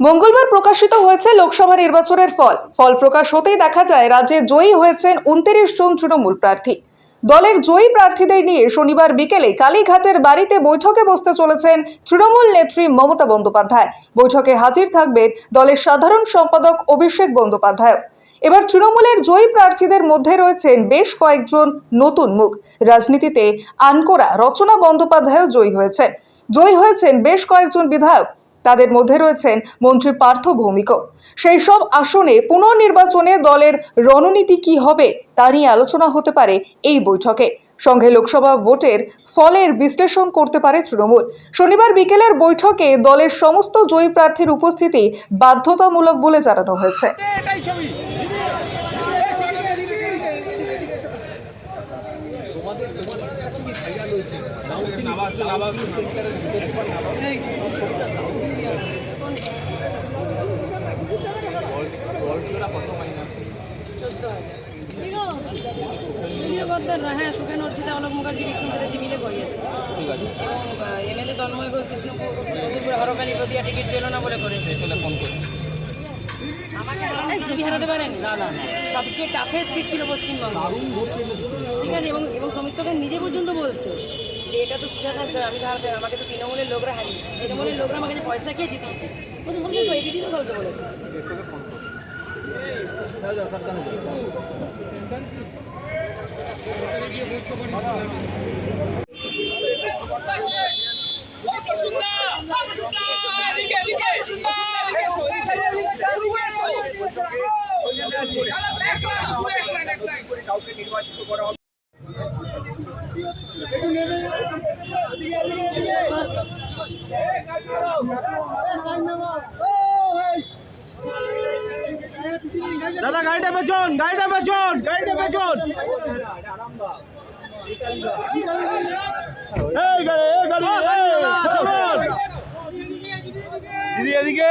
মঙ্গলবার প্রকাশিত হয়েছে লোকসভা নির্বাচনের ফল। ফল প্রকাশ হতেই দেখা যায়, রাজ্যে জয়ী হয়েছেন উনত্রিশ জন তৃণমূল প্রার্থী। দলের জয়ী প্রার্থীদের নিয়ে শনিবার বিকেলে কালীঘাটের বাড়িতে বৈঠকে বসতে চলেছেন তৃণমূল নেত্রী মমতা বন্দ্যোপাধ্যায়। বৈঠকে হাজির থাকবেন দলের সাধারণ সম্পাদক অভিষেক বন্দ্যোপাধ্যায় এবার তৃণমূলের জয়ী প্রার্থীদের মধ্যে রয়েছেন বেশ কয়েকজন নতুন মুখ। রাজনীতিতে আনকোরা রচনা বন্দ্যোপাধ্যায়ও জয়ী হয়েছেন। জয়ী হয়েছেন বেশ কয়েকজন বিধায়ক। তাদের মধ্যে রয়েছেন মন্ত্রী পার্থ ভৌমিক। সেই সব আসনে পুনর্নির্বাচনে দলের রণনীতি কি হবে তা নিয়ে আলোচনা হতে পারে এই বৈঠকে। সঙ্গে লোকসভা ভোটের ফলের বিশ্লেষণ করতে পারে তৃণমূল। শনিবার বিকেলের বৈঠকে দলের সমস্ত জয়ী প্রার্থীর উপস্থিতি বাধ্যতামূলক বলে জানানো হয়েছে। হ্যাঁ সুখেন অর্চিতা অলোক মুখার্জি বিক্রম ব্যানার্জি মিলে করিয়েছে এবং এমএলএ তন্ময় ঘোষ মধুপুর হরকালী প্রতিয়া টিকিট পেল না বলে করেছে আমাকে বিজেপি হারাতে পারেন? সবচেয়ে টাফেস্ট সিট ছিল পশ্চিমবঙ্গ। ঠিক আছে এবং এবং সৌমিত্রকে নিজে পর্যন্ত বলছে যে এটা তো সুজাতা জয়, আমি তো হারাতে আমাকে তো তৃণমূলের লোকরা হারিয়েছে। তৃণমূলের লোকরা আমাকে পয়সা কে জিতিয়েছে। বলছে তো তো কাউকে বলেছে। কাউকে নির্বাচিত করা হবে। দাদা গাড়িটা পেছন গাড়িটা পেছন গাড়িটা পেছন এই গাড়ি এই গাড়ি দিদি এদিকে।